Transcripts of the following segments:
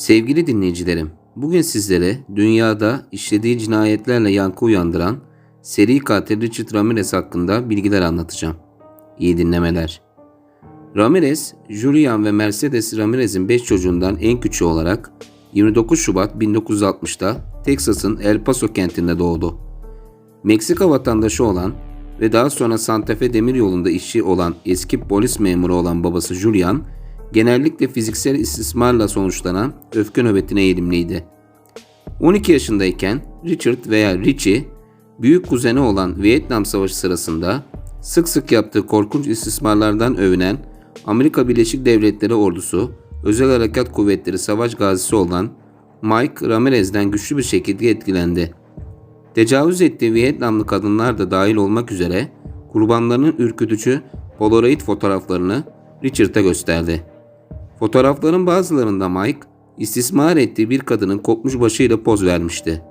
Sevgili dinleyicilerim, bugün sizlere dünyada işlediği cinayetlerle yankı uyandıran seri katil Richard Ramirez hakkında bilgiler anlatacağım. İyi dinlemeler. Ramirez, Julian ve Mercedes Ramirez'in 5 çocuğundan en küçüğü olarak 29 Şubat 1960'da Teksas'ın El Paso kentinde doğdu. Meksika vatandaşı olan ve daha sonra Santa Fe demiryolunda işçi olan eski polis memuru olan babası Julian, genellikle fiziksel istismarla sonuçlanan öfke nöbetine eğilimliydi. 12 yaşındayken Richard veya Richie, büyük kuzeni olan Vietnam Savaşı sırasında sık sık yaptığı korkunç istismarlardan övünen Amerika Birleşik Devletleri ordusu Özel Harekat Kuvvetleri savaş gazisi olan Mike Ramirez'den güçlü bir şekilde etkilendi. Tecavüz ettiği Vietnamlı kadınlar da dahil olmak üzere kurbanlarının ürkütücü Polaroid fotoğraflarını Richard'a gösterdi. Fotoğrafların bazılarında Mike, istismar ettiği bir kadının kopmuş başıyla poz vermişti.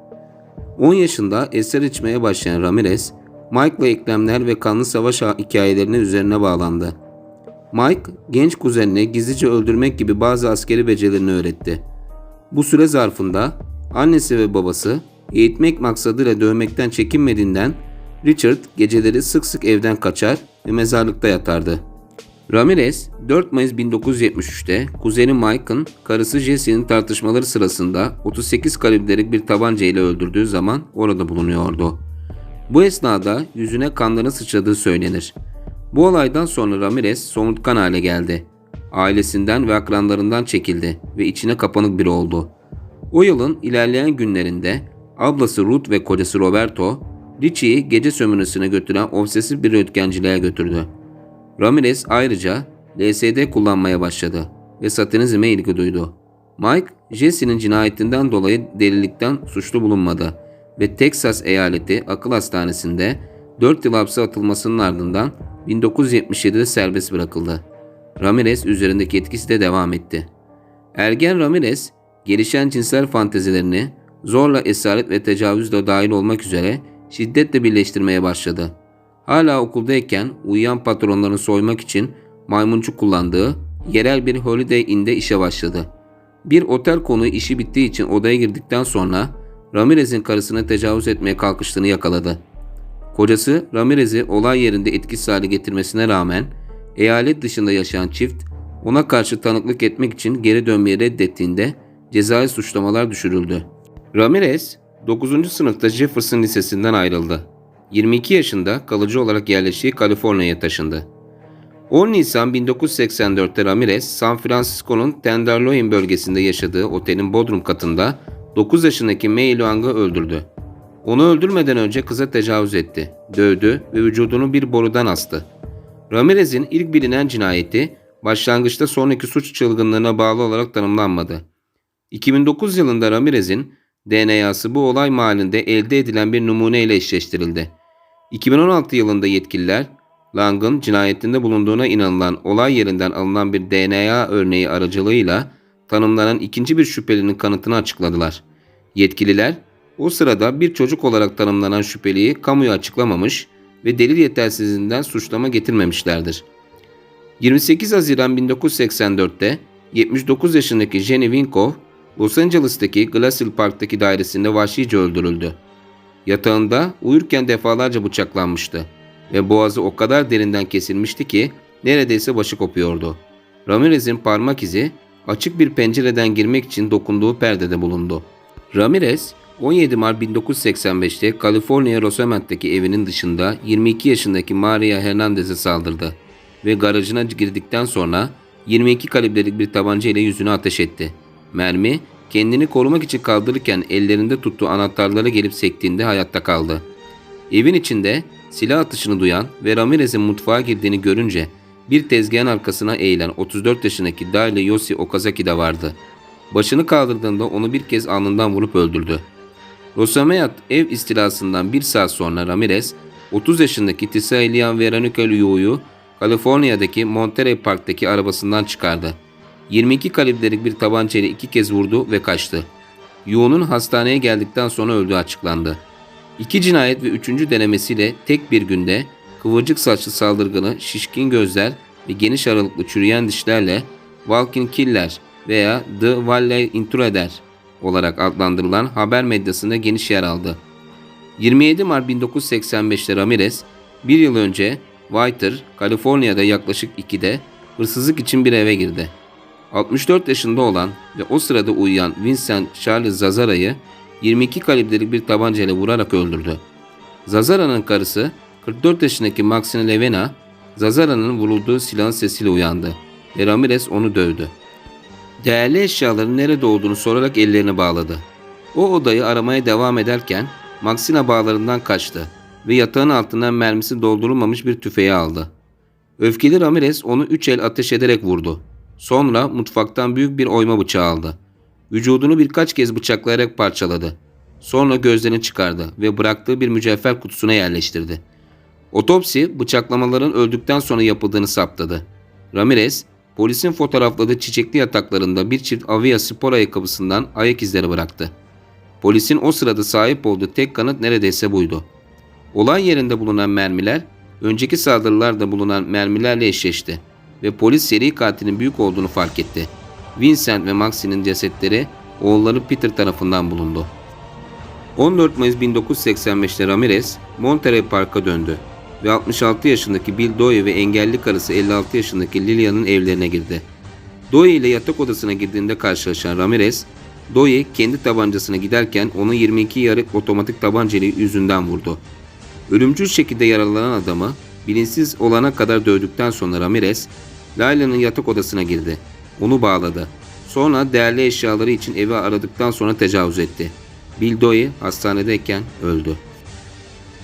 10 yaşında eser içmeye başlayan Ramirez, Mike'la eklemler ve kanlı savaş hikayelerinin üzerine bağlandı. Mike, genç kuzenine gizlice öldürmek gibi bazı askeri becerilerini öğretti. Bu süre zarfında annesi ve babası eğitmek maksadıyla dövmekten çekinmediğinden Richard geceleri sık sık evden kaçar ve mezarlıkta yatardı. Ramirez 4 Mayıs 1973'te kuzeni Mike'ın karısı Jesse'nin tartışmaları sırasında 38 kalibrelik bir tabanca ile öldürdüğü zaman orada bulunuyordu. Bu esnada yüzüne kanların sıçradığı söylenir. Bu olaydan sonra Ramirez somurtkan hale geldi. Ailesinden ve akranlarından çekildi ve içine kapanık biri oldu. O yılın ilerleyen günlerinde ablası Ruth ve kocası Roberto, Richie'yi gece sömürüsüne götüren obsesif bir röntgenciliğe götürdü. Ramirez ayrıca LSD kullanmaya başladı ve satanizme ilgi duydu. Mike, Jesse'nin cinayetinden dolayı delilikten suçlu bulunmadı ve Texas eyaleti akıl hastanesinde 4 yıl hapse atılmasının ardından 1977'de serbest bırakıldı. Ramirez üzerindeki etkisi de devam etti. Ergen Ramirez, gelişen cinsel fantezilerini zorla esaret ve tecavüzle dahil olmak üzere şiddetle birleştirmeye başladı. Hala okuldayken uyuyan patronlarını soymak için maymuncu kullandığı yerel bir Holiday Inn'de işe başladı. Bir otel konuğu işi bittiği için odaya girdikten sonra Ramirez'in karısına tecavüz etmeye kalkıştığını yakaladı. Kocası Ramirez'i olay yerinde etkisiz hale getirmesine rağmen eyalet dışında yaşayan çift ona karşı tanıklık etmek için geri dönmeyi reddettiğinde cezai suçlamalar düşürüldü. Ramirez 9. sınıfta Jefferson Lisesi'nden ayrıldı. 22 yaşında kalıcı olarak yerleştiği Kaliforniya'ya taşındı. 10 Nisan 1984'te Ramirez, San Francisco'nun Tenderloin bölgesinde yaşadığı otelin bodrum katında 9 yaşındaki May Luang'ı öldürdü. Onu öldürmeden önce kıza tecavüz etti, dövdü ve vücudunu bir borudan astı. Ramirez'in ilk bilinen cinayeti başlangıçta sonraki suç çılgınlığına bağlı olarak tanımlanmadı. 2009 yılında Ramirez'in DNA'sı bu olay mahallinde elde edilen bir numune ile eşleştirildi. 2016 yılında yetkililer Lang'ın cinayetinde bulunduğuna inanılan olay yerinden alınan bir DNA örneği aracılığıyla tanımlanan ikinci bir şüphelinin kanıtını açıkladılar. Yetkililer o sırada bir çocuk olarak tanımlanan şüpheliyi kamuya açıklamamış ve delil yetersizliğinden suçlama getirmemişlerdir. 28 Haziran 1984'te 79 yaşındaki Jenny Winkov, Los Angeles'taki Glacial Park'taki dairesinde vahşice öldürüldü. Yatağında uyurken defalarca bıçaklanmıştı ve boğazı o kadar derinden kesilmişti ki neredeyse başı kopuyordu. Ramirez'in parmak izi açık bir pencereden girmek için dokunduğu perdede bulundu. Ramirez 17 Mart 1985'te Kaliforniya Rosament'teki evinin dışında 22 yaşındaki Maria Hernandez'e saldırdı ve garajına girdikten sonra 22 kalibrelik bir tabanca ile yüzüne ateş etti. Mermi kendini korumak için kaldırırken ellerinde tuttuğu anahtarlara gelip sektiğinde hayatta kaldı. Evin içinde silah atışını duyan ve Ramirez'in mutfağa girdiğini görünce bir tezgahın arkasına eğilen 34 yaşındaki Daile Yoshi Okazaki de vardı. Başını kaldırdığında onu bir kez alnından vurup öldürdü. Rosameyat ev istilasından bir saat sonra Ramirez, 30 yaşındaki Tisa Elian Veronica Liu'yu Kaliforniya'daki Monterey Park'taki arabasından çıkardı. 22 kalibrelik bir tabancayla iki kez vurdu ve kaçtı. Yu'nun hastaneye geldikten sonra öldüğü açıklandı. İki cinayet ve üçüncü denemesiyle tek bir günde kıvırcık saçlı saldırganı, şişkin gözler ve geniş aralıklı çürüyen dişlerle Walking Killer veya The Valley Intruder olarak adlandırılan haber medyasında geniş yer aldı. 27 Mart 1985'te Ramirez, bir yıl önce Whiter, Kaliforniya'da yaklaşık 2'de hırsızlık için bir eve girdi. 64 yaşında olan ve o sırada uyuyan Vincent Charles Zazara'yı 22 kalibrelik bir tabancayla vurarak öldürdü. Zazara'nın karısı 44 yaşındaki Maxine Levena, Zazara'nın vurulduğu silahın sesiyle uyandı ve Ramirez onu dövdü. Değerli eşyaların nerede olduğunu sorarak ellerini bağladı. O odayı aramaya devam ederken Maxina bağlarından kaçtı ve yatağın altından mermisi doldurulmamış bir tüfeği aldı. Öfkeli Ramirez onu üç el ateş ederek vurdu. Sonra mutfaktan büyük bir oyma bıçağı aldı. Vücudunu birkaç kez bıçaklayarak parçaladı. Sonra gözlerini çıkardı ve bıraktığı bir mücevher kutusuna yerleştirdi. Otopsi bıçaklamaların öldükten sonra yapıldığını saptadı. Ramirez, polisin fotoğrafladığı çiçekli yataklarında bir çift Avia spor ayakkabısından ayak izleri bıraktı. Polisin o sırada sahip olduğu tek kanıt neredeyse buydu. Olay yerinde bulunan mermiler, önceki saldırılarda bulunan mermilerle eşleşti ve polis seri katilin büyük olduğunu fark etti. Vincent ve Maxine'in cesetleri oğulları Peter tarafından bulundu. 14 Mayıs 1985'te Ramirez, Monterey Park'a döndü ve 66 yaşındaki Bill Doyle ve engelli karısı 56 yaşındaki Lilian'ın evlerine girdi. Doyle ile yatak odasına girdiğinde karşılaşan Ramirez, Doyle kendi tabancasına giderken onu 22 yarık otomatik tabancayla yüzünden vurdu. Ölümcül şekilde yaralanan adamı bilinçsiz olana kadar dövdükten sonra Ramirez, Layla'nın yatak odasına girdi. Onu bağladı. Sonra değerli eşyaları için evi aradıktan sonra tecavüz etti. Bill Doyle hastanedeyken öldü.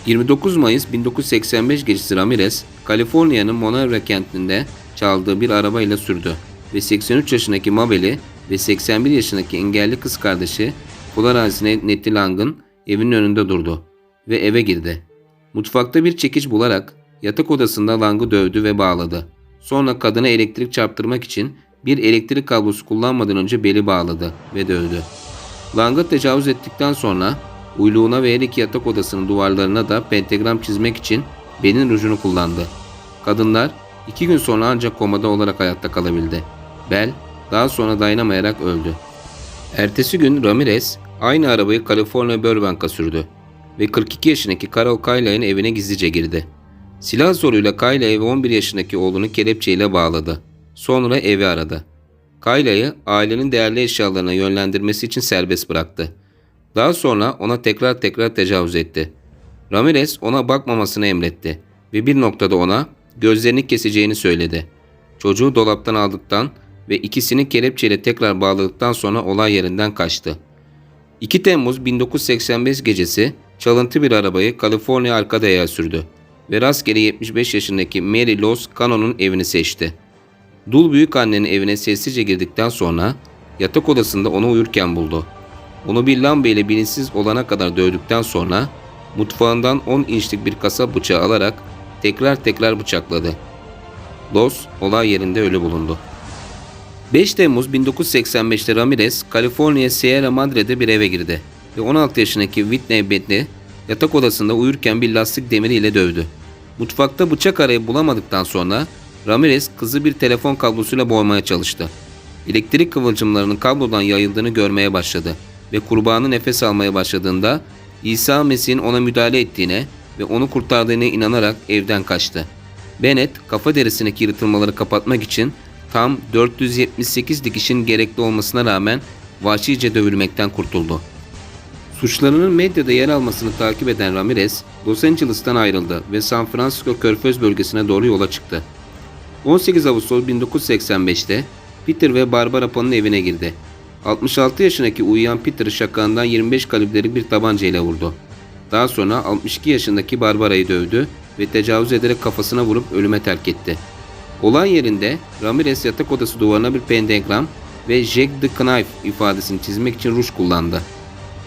29 Mayıs 1985 gecesi Ramirez, Kaliforniya'nın Monterey kentinde çaldığı bir arabayla sürdü ve 83 yaşındaki Mabel'i ve 81 yaşındaki engelli kız kardeşi Florence Nettie Lang'ın evinin önünde durdu ve eve girdi. Mutfakta bir çekiç bularak yatak odasında Lang'ı dövdü ve bağladı. Sonra kadına elektrik çarptırmak için bir elektrik kablosu kullanmadan önce beli bağladı ve dövdü. Lang'a tecavüz ettikten sonra uyluğuna ve her iki yatak odasının duvarlarına da pentagram çizmek için belin rujunu kullandı. Kadınlar iki gün sonra ancak komada olarak hayatta kalabildi. Bell daha sonra dayanamayarak öldü. Ertesi gün Ramirez aynı arabayı Kaliforniya Burbank'a sürdü ve 42 yaşındaki Carol Kayla'nın evine gizlice girdi. Silah zoruyla Kayla'yı ve 11 yaşındaki oğlunu kelepçeyle bağladı. Sonra evi aradı. Kayla'yı ailenin değerli eşyalarına yönlendirmesi için serbest bıraktı. Daha sonra ona tekrar tekrar tecavüz etti. Ramirez ona bakmamasını emretti ve bir noktada ona gözlerini keseceğini söyledi. Çocuğu dolaptan aldıktan ve ikisini kelepçeyle tekrar bağladıktan sonra olay yerinden kaçtı. 2 Temmuz 1985 gecesi çalıntı bir arabayı Kaliforniya Arkada'ya sürdü ve rastgele 75 yaşındaki Mary Los Cano'nun evini seçti. Dul büyük annenin evine sessizce girdikten sonra yatak odasında onu uyurken buldu. Onu bir lamba ile bilinçsiz olana kadar dövdükten sonra mutfağından 10 inçlik bir kasa bıçağı alarak tekrar tekrar bıçakladı. Los olay yerinde ölü bulundu. 5 Temmuz 1985'te Ramirez, Kaliforniya Sierra Madre'de bir eve girdi ve 16 yaşındaki Whitney Bentley yatak odasında uyurken bir lastik demiriyle dövdü. Mutfakta bıçak arayı bulamadıktan sonra Ramirez kızı bir telefon kablosuyla boğmaya çalıştı. Elektrik kıvılcımlarının kablodan yayıldığını görmeye başladı ve kurbanı nefes almaya başladığında İsa Mesih'in ona müdahale ettiğine ve onu kurtardığına inanarak evden kaçtı. Bennett kafa derisindeki yırtılmaları kapatmak için tam 478 dikişin gerekli olmasına rağmen vahşice dövülmekten kurtuldu. Suçlarının medyada yer almasını takip eden Ramirez, Los Angeles'tan ayrıldı ve San Francisco Körfez bölgesine doğru yola çıktı. 18 Ağustos 1985'te Peter ve Barbara Pan'ın evine girdi. 66 yaşındaki uyuyan Peter'ı şakağından 25 kalibrelik bir tabancayla vurdu. Daha sonra 62 yaşındaki Barbara'yı dövdü ve tecavüz ederek kafasına vurup ölüme terk etti. Olay yerinde Ramirez yatak odası duvarına bir pentagram ve Jack the Knife ifadesini çizmek için ruj kullandı.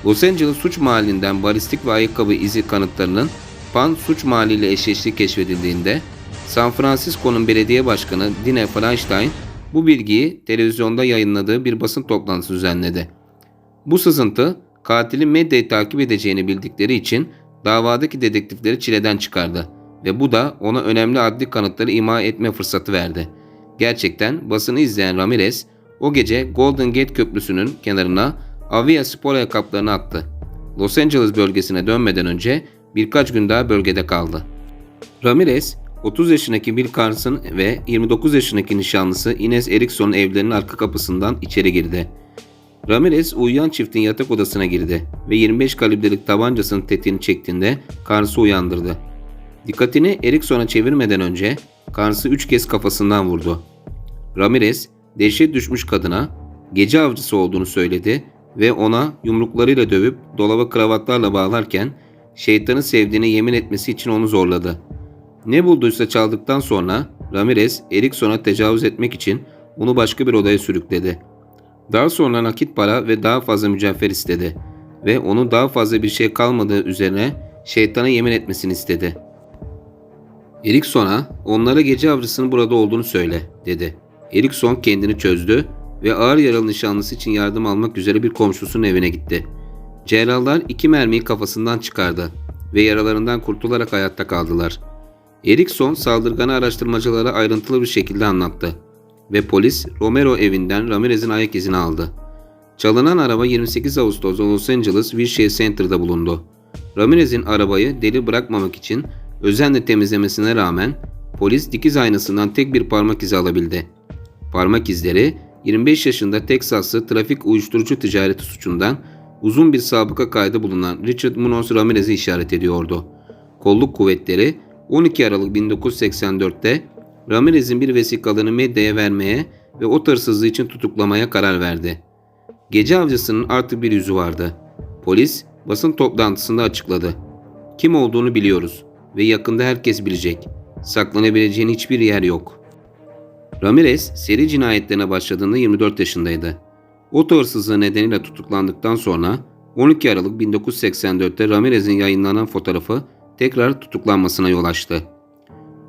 Los Angeles suç mahallinden balistik ve ayakkabı izi kanıtlarının Pan suç mahalliyle eşleştiği keşfedildiğinde San Francisco'nun belediye başkanı Dine Feinstein bu bilgiyi televizyonda yayınladığı bir basın toplantısı düzenledi. Bu sızıntı katilin medyayı takip edeceğini bildikleri için davadaki dedektifleri çileden çıkardı ve bu da ona önemli adli kanıtları ima etme fırsatı verdi. Gerçekten basını izleyen Ramirez O gece Golden Gate Köprüsü'nün kenarına Avia spor ayakkabılarını attı. Los Angeles bölgesine dönmeden önce birkaç gün daha bölgede kaldı. Ramirez, 30 yaşındaki Bill Carson ve 29 yaşındaki nişanlısı Ines Erickson'un evlerinin arka kapısından içeri girdi. Ramirez uyuyan çiftin yatak odasına girdi ve 25 kalibrelik tabancasının tetiğini çektiğinde Carls'ı uyandırdı. Dikkatini Ericsson'a çevirmeden önce Carls'ı 3 kez kafasından vurdu. Ramirez, dehşet düşmüş kadına gece avcısı olduğunu söyledi ve ona yumruklarıyla dövüp dolaba kravatlarla bağlarken şeytanı sevdiğine yemin etmesi için onu zorladı. Ne bulduysa çaldıktan sonra Ramirez, Ericsson'a tecavüz etmek için onu başka bir odaya sürükledi. Daha sonra nakit para ve daha fazla mücevher istedi ve onun daha fazla bir şey kalmadığı üzerine şeytana yemin etmesini istedi. Erikson'a onlara gece avcısının burada olduğunu söyle dedi. Erikson kendini çözdü ve ağır yaralı nişanlısı için yardım almak üzere bir komşusunun evine gitti. Cerrahlar iki mermiyi kafasından çıkardı ve yaralarından kurtularak hayatta kaldılar. Erikson saldırganı araştırmacılara ayrıntılı bir şekilde anlattı ve polis Romero evinden Ramirez'in ayak izini aldı. Çalınan araba 28 Ağustos'ta Los Angeles Wilshire Center'da bulundu. Ramirez'in arabayı deli bırakmamak için özenle temizlemesine rağmen polis dikiz aynasından tek bir parmak izi alabildi. Parmak izleri 25 yaşında Teksaslı trafik uyuşturucu ticareti suçundan uzun bir sabıka kaydı bulunan Richard Munoz Ramirez'i işaret ediyordu. Kolluk kuvvetleri 12 Aralık 1984'te Ramirez'in bir vesikalını medyaya vermeye ve o hırsızlığı için tutuklamaya karar verdi. Gece avcısının artık bir yüzü vardı. Polis basın toplantısında açıkladı. Kim olduğunu biliyoruz ve yakında herkes bilecek. Saklanabileceğin hiçbir yer yok. Ramirez seri cinayetlerine başladığında 24 yaşındaydı. Oto hırsızlığı nedeniyle tutuklandıktan sonra 12 Aralık 1984'te Ramirez'in yayınlanan fotoğrafı tekrar tutuklanmasına yol açtı.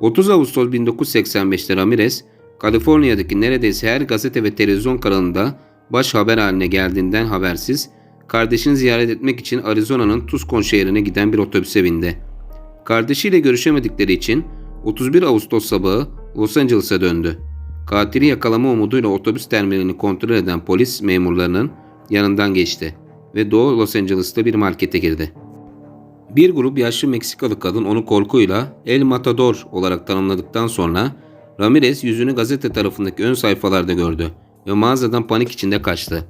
30 Ağustos 1985'te Ramirez, Kaliforniya'daki neredeyse her gazete ve televizyon kanalında baş haber haline geldiğinden habersiz, kardeşini ziyaret etmek için Arizona'nın Tucson şehrine giden bir otobüse bindi. Kardeşiyle görüşemedikleri için 31 Ağustos sabahı Los Angeles'a döndü. Katili yakalama umuduyla otobüs terminalini kontrol eden polis memurlarının yanından geçti ve Doğu Los Angeles'ta bir markete girdi. Bir grup yaşlı Meksikalı kadın onu korkuyla El Matador olarak tanımladıktan sonra Ramirez yüzünü gazete tarafındaki ön sayfalarda gördü ve mağazadan panik içinde kaçtı.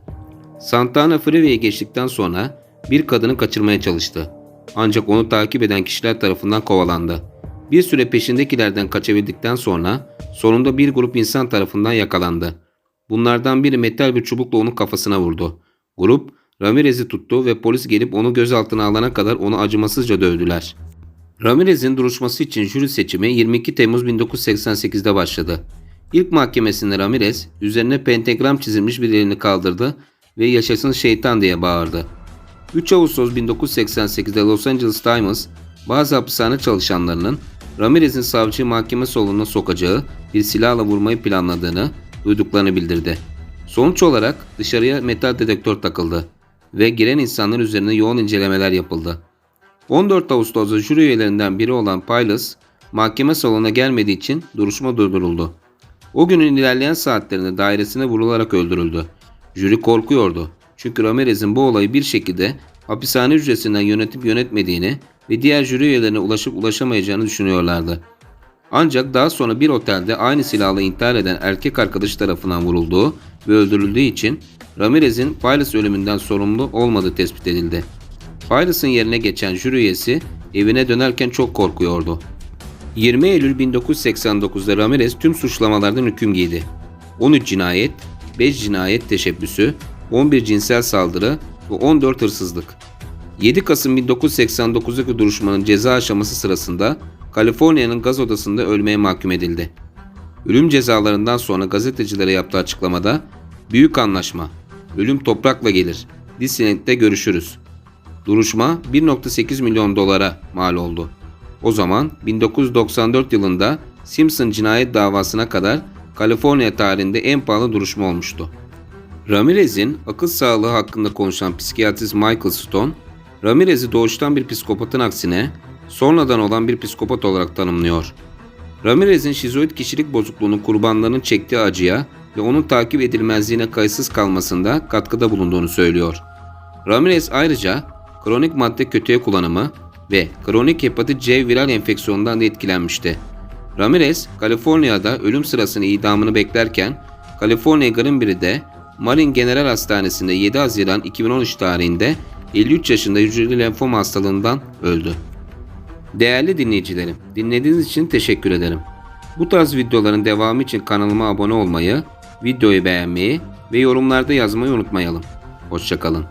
Santana Freeway'e geçtikten sonra bir kadını kaçırmaya çalıştı. Ancak onu takip eden kişiler tarafından kovalandı. Bir süre peşindekilerden kaçabildikten sonra sonunda bir grup insan tarafından yakalandı. Bunlardan biri metal bir çubukla onun kafasına vurdu. Grup Ramirez'i tuttu ve polis gelip onu gözaltına alana kadar onu acımasızca dövdüler. Ramirez'in duruşması için jüri seçimi 22 Temmuz 1988'de başladı. İlk mahkemesinde Ramirez üzerine pentagram çizilmiş bir elini kaldırdı ve yaşasın şeytan diye bağırdı. 3 Ağustos 1988'de Los Angeles Times bazı hapishane çalışanlarının Ramirez'in savcıyı mahkeme salonuna sokacağı bir silahla vurmayı planladığını duyduklarını bildirdi. Sonuç olarak dışarıya metal dedektör takıldı ve giren insanlar üzerine yoğun incelemeler yapıldı. 14 Ağustos'ta jüri üyelerinden biri olan Piles, mahkeme salonuna gelmediği için duruşma durduruldu. O günün ilerleyen saatlerinde dairesine vurularak öldürüldü. Jüri korkuyordu. Çünkü Ramirez'in bu olayı bir şekilde hapishane hücresinden yönetip yönetmediğini ve diğer jüri üyelerine ulaşıp ulaşamayacağını düşünüyorlardı. Ancak daha sonra bir otelde aynı silahla intihar eden erkek arkadaşı tarafından vurulduğu ve öldürüldüğü için Ramirez'in Piles ölümünden sorumlu olmadığı tespit edildi. Piles'ın yerine geçen jüri üyesi evine dönerken çok korkuyordu. 20 Eylül 1989'da Ramirez tüm suçlamalardan hüküm giydi. 13 cinayet, 5 cinayet teşebbüsü, 11 cinsel saldırı ve 14 hırsızlık. 7 Kasım 1989'daki duruşmanın ceza aşaması sırasında Kaliforniya'nın gaz odasında ölmeye mahkum edildi. Ölüm cezalarından sonra gazetecilere yaptığı açıklamada Büyük anlaşma. Ölüm toprakla gelir. Disneyland'de görüşürüz. Duruşma 1.8 milyon dolara mal oldu. O zaman 1994 yılında Simpson cinayet davasına kadar Kaliforniya tarihinde en pahalı duruşma olmuştu. Ramirez'in akıl sağlığı hakkında konuşan psikiyatrist Michael Stone, Ramirez'i doğuştan bir psikopatın aksine sonradan olan bir psikopat olarak tanımlıyor. Ramirez'in şizoid kişilik bozukluğunun kurbanlarının çektiği acıya ve onun takip edilmezliğine kayıtsız kalmasında katkıda bulunduğunu söylüyor. Ramirez ayrıca kronik madde kötüye kullanımı ve kronik hepatit C viral enfeksiyonundan da etkilenmişti. Ramirez, Kaliforniya'da ölüm sırasını idamını beklerken, Kaliforniya Greenberry'de Marin General Hastanesi'nde 7 Haziran 2013 tarihinde 53 yaşında hücreli lenfom hastalığından öldü. Değerli dinleyicilerim, dinlediğiniz için teşekkür ederim. Bu tarz videoların devamı için kanalıma abone olmayı, videoyu beğenmeyi ve yorumlarda yazmayı unutmayalım. Hoşçakalın.